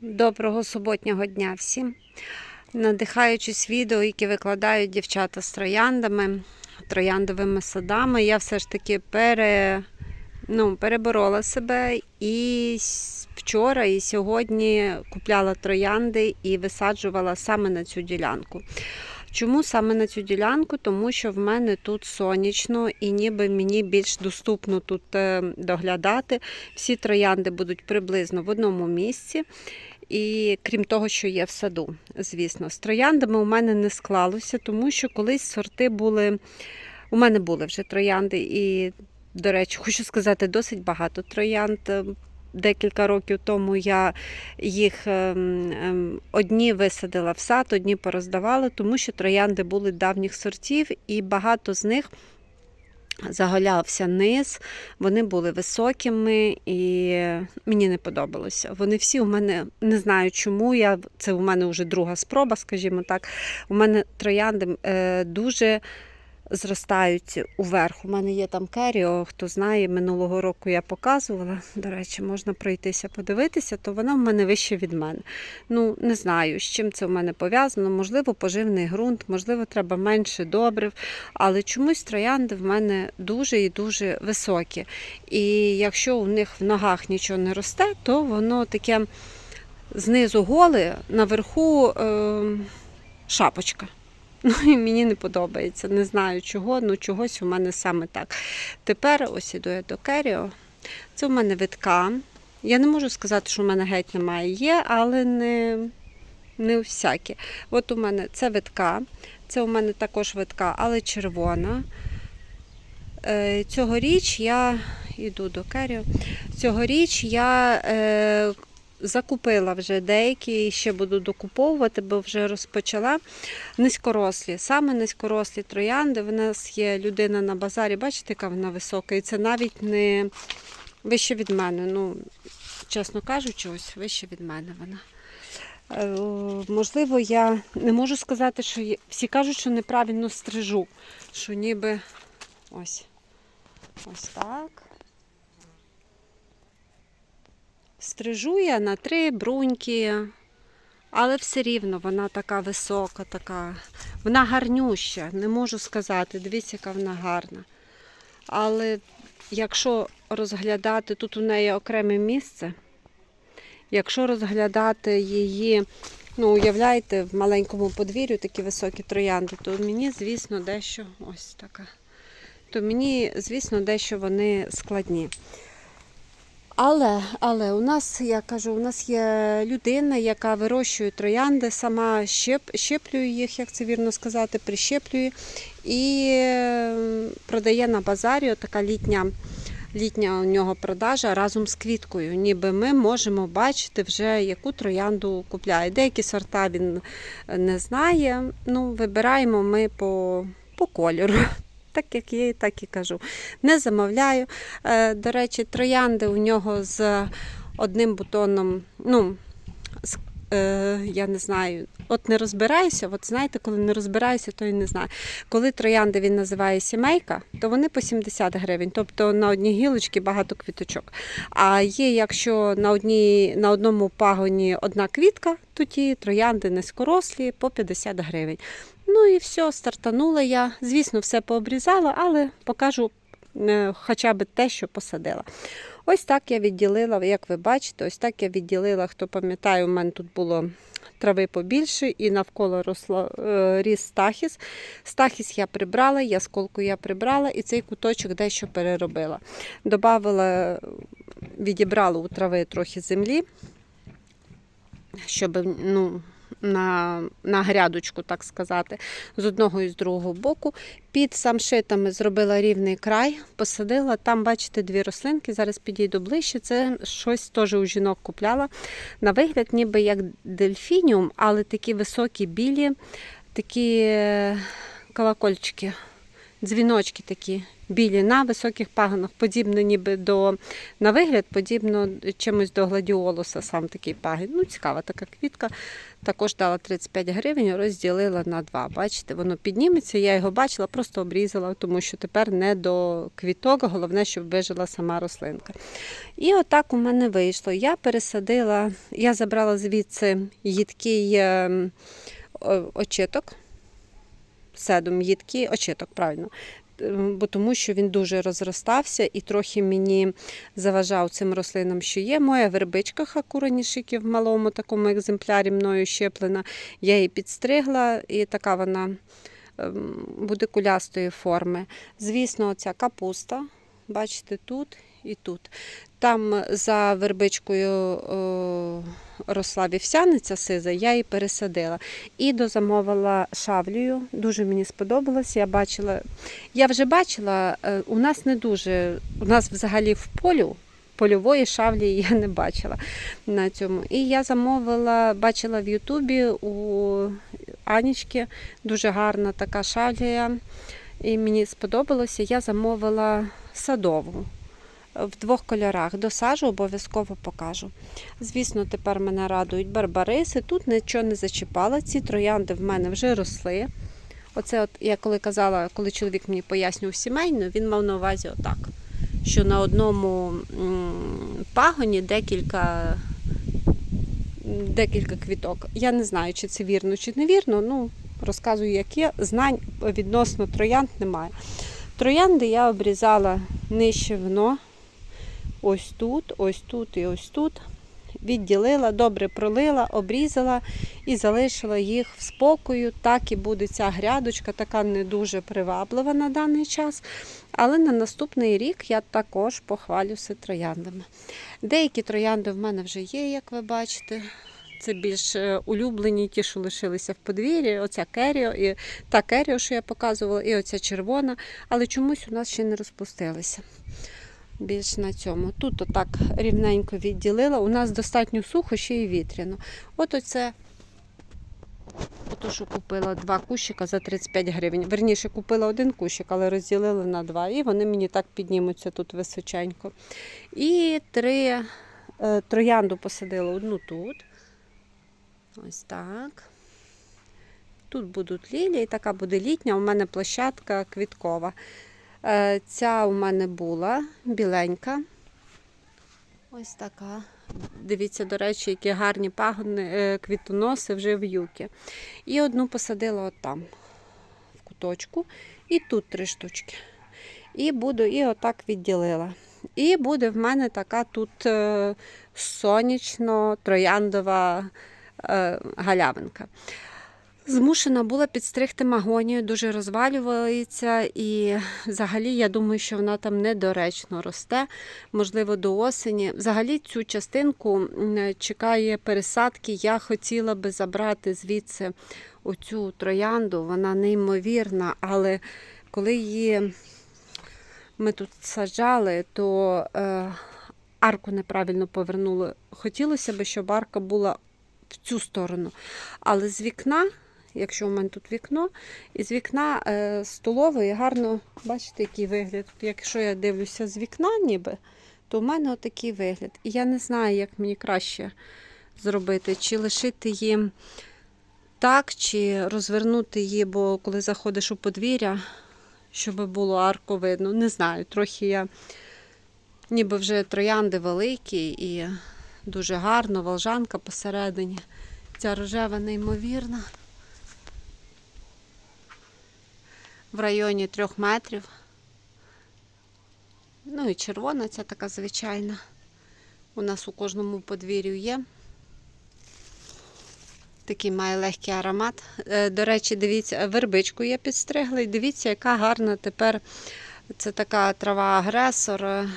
Доброго суботнього дня всім. Надихаючись відео, які викладають дівчата з трояндами, трояндовими садами, я все ж таки пере, ну, переборола себе і вчора і сьогодні купляла троянди і висаджувала саме на цю ділянку. Чому саме на цю ділянку? Тому що в мене тут сонячно і ніби мені більш доступно тут е, доглядати. Всі троянди будуть приблизно в одному місці. І крім того, що є в саду, звісно, з трояндами у мене не склалося, тому що колись сорти були. У мене були вже троянди, і, до речі, хочу сказати, досить багато троянд. Декілька років тому я їх ем, ем, одні висадила в сад, одні пороздавала, тому що троянди були давніх сортів, і багато з них заголявся низ, вони були високими і мені не подобалося. Вони всі у мене не знаю чому. Я, це у мене вже друга спроба, скажімо так. У мене троянди е, дуже зростають уверх. У мене є там керіо, хто знає, минулого року я показувала. До речі, можна пройтися, подивитися, то вона в мене вище від мене. Ну, не знаю, з чим це в мене пов'язано. Можливо, поживний ґрунт, можливо, треба менше добрив, але чомусь троянди в мене дуже і дуже високі. І якщо у них в ногах нічого не росте, то воно таке знизу голе, наверху е, шапочка. Ну і мені не подобається. Не знаю чого, ну чогось у мене саме так. Тепер ось іду я до Керіо. Це у мене витка. Я не можу сказати, що в мене геть немає. Є, але не, не всякі. От у мене це витка. Це у мене також витка, але червона. Е, Цьогоріч я йду до Керіо. Цьогоріч я е, закупила вже деякі ще буду докуповувати, бо вже розпочала. Низькорослі, саме низькорослі троянди. В нас є людина на базарі, бачите, яка вона висока, і це навіть не вище від мене. Ну, чесно кажучи, ось вище від мене вона. Е, Можливо, я не можу сказати, що є- всі кажуть, що неправильно стрижу, що ніби ось, ось так. Стрижу я на три бруньки, але все рівно вона така висока, така. Вона гарнюща, не можу сказати. Дивіться, яка вона гарна. Але якщо розглядати, тут у неї окреме місце. Якщо розглядати її, ну, уявляєте, в маленькому подвір'ю такі високі троянди, то мені, звісно, дещо ось така. То мені, звісно, дещо вони складні. Але, але у нас, я кажу, у нас є людина, яка вирощує троянди, сама щеп, щеплює їх, як це вірно сказати, прищеплює і е, продає на базарі така літня, літня у нього продажа разом з квіткою. Ніби ми можемо бачити вже, яку троянду купляє. Деякі сорта він не знає. Ну, вибираємо ми по, по кольору. Так як є, так і кажу. Не замовляю. Е, До речі, троянди у нього з одним бутоном. Ну, е, я не знаю, от не розбираюся. От знаєте, коли не розбираюся, то і не знаю. Коли троянди він називає сімейка, то вони по 70 гривень. Тобто на одній гілочці багато квіточок. А є, якщо на, одній, на одному пагоні одна квітка, то ті троянди низькорослі по 50 гривень. Ну і все, стартанула я. Звісно, все пообрізала, але покажу е, хоча б те, що посадила. Ось так я відділила, як ви бачите, ось так я відділила, хто пам'ятає, у мене тут було трави побільше і навколо росло, е, ріс стахіс. Стахіс я прибрала, ясколку я прибрала і цей куточок дещо переробила. Добавила, відібрала у трави трохи землі, щоб ну, на, на грядочку, так сказати, з одного і з другого боку. Під самшитами зробила рівний край, посадила. Там, бачите, дві рослинки. Зараз підійду ближче. Це щось теж у жінок купляла. На вигляд, ніби як дельфініум, але такі високі білі, такі е, колокольчики, дзвіночки такі білі на високих пагонах, подібно ніби до на вигляд, подібно чимось до гладіолуса, сам такий пагін. Ну, цікава така квітка. Також дала 35 гривень, розділила на два. Бачите, воно підніметься. Я його бачила, просто обрізала, тому що тепер не до квіток, головне, щоб вижила сама рослинка. І отак у мене вийшло. Я пересадила, я забрала звідси їдкий ем, очиток. Седум їдкий очиток, правильно. Е, Бо тому що він дуже розростався і трохи мені заважав цим рослинам, що є. Моя вербичка хакура в малому такому екземплярі мною щеплена. Я її підстригла, і така вона ем, буде кулястої форми. Звісно, ця капуста, бачите, тут і тут. Там за вербичкою о, росла вівсяниця сиза, я її пересадила. І дозамовила шавлію. Дуже мені сподобалось. Я бачила, я вже бачила, е, у нас не дуже, у нас взагалі в полю. Польової шавлі я не бачила на цьому. І я замовила, бачила в Ютубі у Анічки дуже гарна така шавлія. І мені сподобалося. Я замовила садову в двох кольорах. Досажу, обов'язково покажу. Звісно, тепер мене радують барбариси. Тут нічого не зачіпала. Ці троянди в мене вже росли. Оце, от я коли казала, коли чоловік мені пояснював сімейно, він мав на увазі отак, що на одному пагоні декілька, декілька квіток. Я не знаю, чи це вірно, чи не вірно. Ну, розказую, як є. Знань відносно троянд немає. Троянди я обрізала нижче вно. Ось тут, ось тут і ось тут. Відділила, добре пролила, обрізала і залишила їх в спокою. Так і буде ця грядочка, така не дуже приваблива на даний час. Але на наступний рік я також похвалюся трояндами. Деякі троянди в мене вже є, як ви бачите. Це більш е, улюблені, ті, що лишилися в подвір'ї. Оця керіо, і та керіо, що я показувала, і оця червона, але чомусь у нас ще не розпустилися. Більш на цьому. Тут отак рівненько відділила. У нас достатньо сухо, ще й вітряно. От оце, ото, що купила два кущика за 35 гривень. Верніше купила один кущик, але розділила на два. І вони мені так піднімуться тут височенько. І три е, троянду посадила одну тут. Ось так. Тут будуть лілії, така буде літня. У мене площадка квіткова. Е, Ця у мене була біленька. Ось така. Дивіться, до речі, які гарні пагони, е, квітоноси вже в юки. І одну посадила отам, в куточку. І тут три штучки. І буду і отак відділила. І буде в мене така тут е, сонячно-трояндова галявинка. Змушена була підстригти магонію, дуже розвалюється, і взагалі я думаю, що вона там недоречно росте, можливо, до осені. Взагалі цю частинку чекає пересадки. Я хотіла би забрати звідси оцю троянду, вона неймовірна, але коли її ми тут саджали, то е, арку неправильно повернули. Хотілося б, щоб арка була в цю сторону. Але з вікна, якщо у мене тут вікно, із вікна е, столової гарно, бачите, який вигляд. Якщо я дивлюся з вікна, ніби, то в мене отакий вигляд. І я не знаю, як мені краще зробити, чи лишити їм так, чи розвернути її, бо коли заходиш у подвір'я, щоб було арку видно. Не знаю, трохи я ніби вже троянди великі і дуже гарно, волжанка посередині. Ця рожева неймовірна. В районі трьох метрів. Ну і червона ця така звичайна. У нас у кожному подвір'ю є. Такий має легкий аромат. Е, До речі, дивіться, вербичку я підстригла. І дивіться, яка гарна тепер це така трава агресор. Е,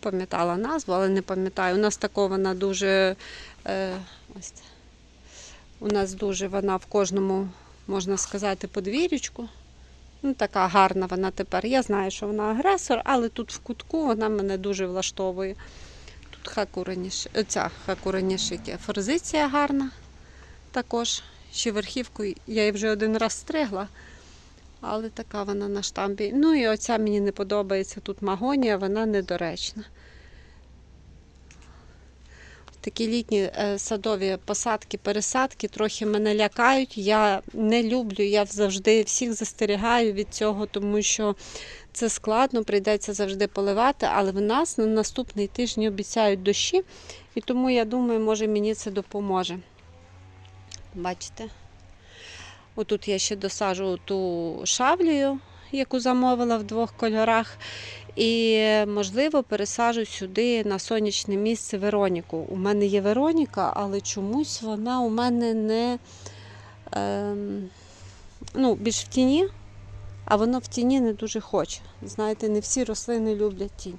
Пам'ятала назву, але не пам'ятаю. У нас така вона дуже. Е, ось, у нас дуже вона в кожному, можна сказати, подвір'ячку. Ну, така гарна вона тепер. Я знаю, що вона агресор, але тут в кутку вона мене дуже влаштовує. Тут хакураніш. Форзиція гарна також. Ще верхівку я її вже один раз стригла. Але така вона на штамбі. Ну і оця мені не подобається тут магонія, вона недоречна. Такі літні е, садові посадки, пересадки трохи мене лякають. Я не люблю, я завжди всіх застерігаю від цього, тому що це складно, прийдеться завжди поливати, але в нас на наступний тиждень обіцяють дощі, і тому я думаю, може мені це допоможе. Бачите? Отут я ще досажу ту шавлію, яку замовила в двох кольорах. І, можливо, пересаджу сюди на сонячне місце Вероніку. У мене є Вероніка, але чомусь вона у мене не ем, ну, більш в тіні, а воно в тіні не дуже хоче. Знаєте, не всі рослини люблять тінь.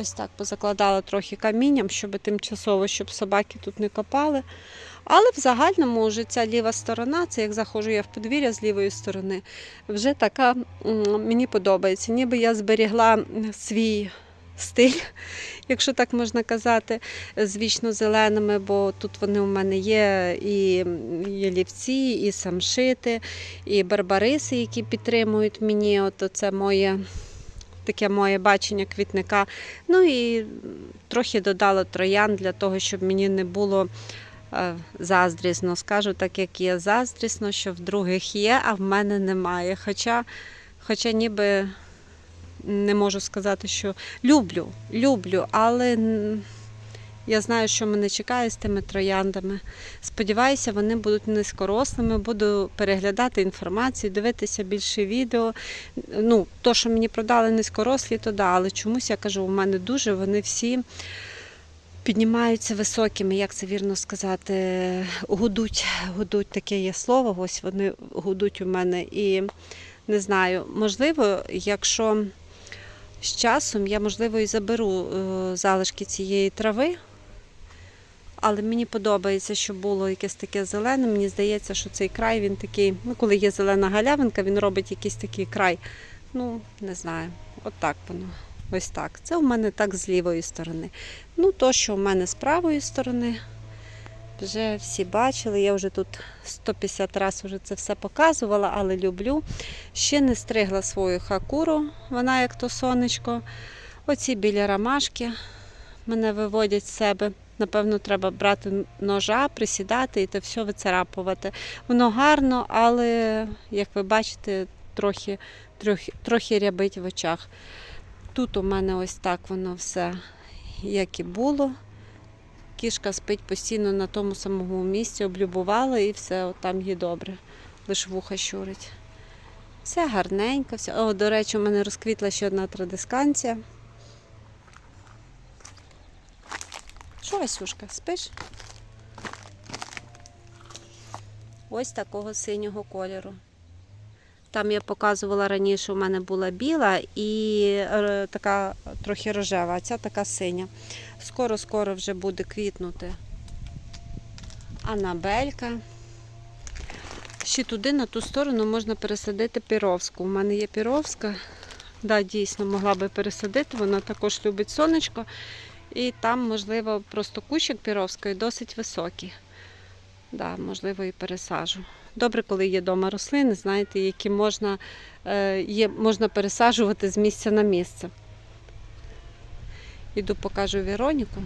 Ось так позакладала трохи камінням, щоб тимчасово, щоб собаки тут не копали. Але в загальному вже ця ліва сторона, це як заходжу я в подвір'я з лівої сторони, вже така мені подобається. Ніби я зберігла свій стиль, якщо так можна казати, з вічно зеленими, бо тут вони у мене є і ялівці, і самшити, і барбариси, які підтримують мені. От це моє. Таке моє бачення квітника. Ну і трохи додала троян для того, щоб мені не було е, заздрісно. Скажу так, як є заздрісно, що в других є, а в мене немає. Хоча, хоча ніби не можу сказати, що люблю, люблю, але я знаю, що мене чекає з тими трояндами. Сподіваюся, вони будуть низькорослими, буду переглядати інформацію, дивитися більше відео. Ну, то, що мені продали низькорослі, то да, але чомусь я кажу, у мене дуже вони всі піднімаються високими, як це вірно сказати, гудуть, гудуть таке є слово, ось вони гудуть у мене. І не знаю, можливо, якщо з часом я, можливо, і заберу е, залишки цієї трави. Але мені подобається, що було якесь таке зелене. Мені здається, що цей край він такий, ну коли є зелена галявинка, він робить якийсь такий край. Ну, не знаю, от так воно. Ось так. Це у мене так з лівої сторони. Ну, то, що у мене з правої сторони, вже всі бачили. Я вже тут 150 разів вже це все показувала, але люблю. Ще не стригла свою хакуру, вона як то сонечко. Оці біля ромашки мене виводять з себе. Напевно, треба брати ножа, присідати і те все вицарапувати. Воно гарно, але, як ви бачите, трохи, трохи, трохи рябить в очах. Тут у мене ось так воно все, як і було. Кішка спить постійно на тому самому місці, облюбувала і все, от там їй добре. Лише вуха щурить. Все гарненько. Все. О, до речі, у мене розквітла ще одна традисканція. Що, Васюшка, спиш? Ось такого синього кольору. Там я показувала раніше, у мене була біла і е, така трохи рожева, а ця така синя. Скоро-скоро вже буде квітнути. Анабелька. Ще туди, на ту сторону, можна пересадити піровську. У мене є піровська. Да, дійсно, могла би пересадити, вона також любить сонечко. І там, можливо, просто кущик піровської досить високий. Да, можливо, і пересажу. Добре, коли є вдома рослини, знаєте, які можна, е, є, можна пересаджувати з місця на місце. Іду покажу Вероніку.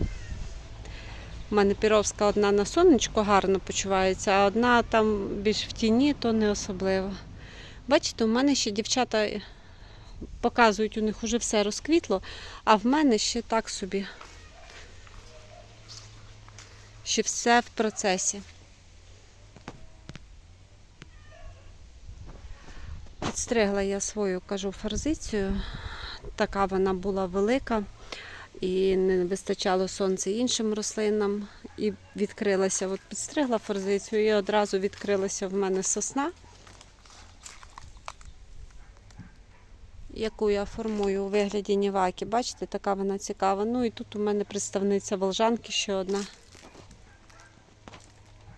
У мене піровська одна на сонечко гарно почувається, а одна там більш в тіні, то не особливо. Бачите, у мене ще дівчата показують, у них вже все розквітло, а в мене ще так собі. Ще все в процесі. Підстригла я свою, кажу, форзицію. Така вона була велика і не вистачало сонця іншим рослинам. І відкрилася, от підстригла форзицію і одразу відкрилася в мене сосна, яку я формую у вигляді ніваки. Бачите, така вона цікава. Ну і тут у мене представниця волжанки ще одна.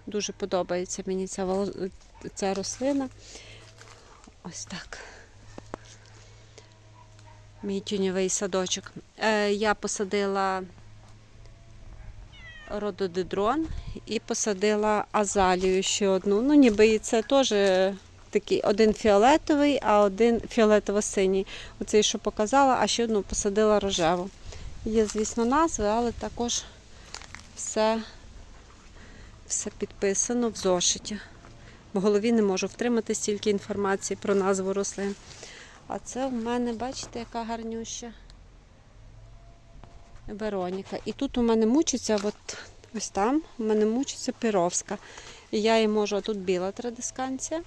Дуже подобається мені ця, ця рослина. Ось так. Мій тюньовий садочок. Е, я посадила рододендрон і посадила азалію ще одну. Ну, ніби і це теж такий один фіолетовий, а один фіолетово-синій. Оцей, що показала, а ще одну посадила рожеву. Є, звісно, назви, але також все, все підписано в зошиті. В голові не можу втримати стільки інформації про назву рослин. А це у мене, бачите, яка гарнюща Вероніка. І тут у мене мучиться, от ось там у мене мучиться піровська. І я її можу, а тут біла традисканція,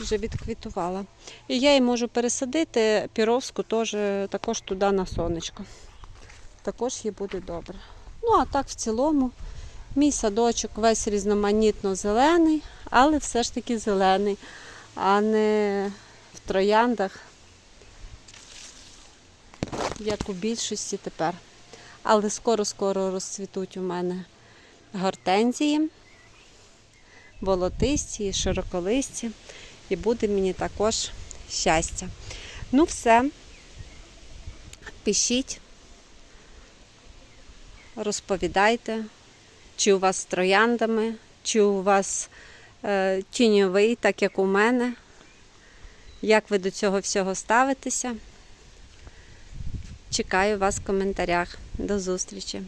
вже відквітувала. І я її можу пересадити піровську теж, також туди на сонечко. Також їй буде добре. Ну, а так в цілому, мій садочок весь різноманітно зелений, але все ж таки зелений, а не в трояндах, як у більшості тепер. Але скоро-скоро розцвітуть у мене гортензії, волотисті, широколисті. І буде мені також щастя. Ну, все. Пишіть, розповідайте, чи у вас з трояндами, чи у вас е, тіньовий, так як у мене. Як ви до цього всього ставитеся? Чекаю вас в коментарях. До зустрічі!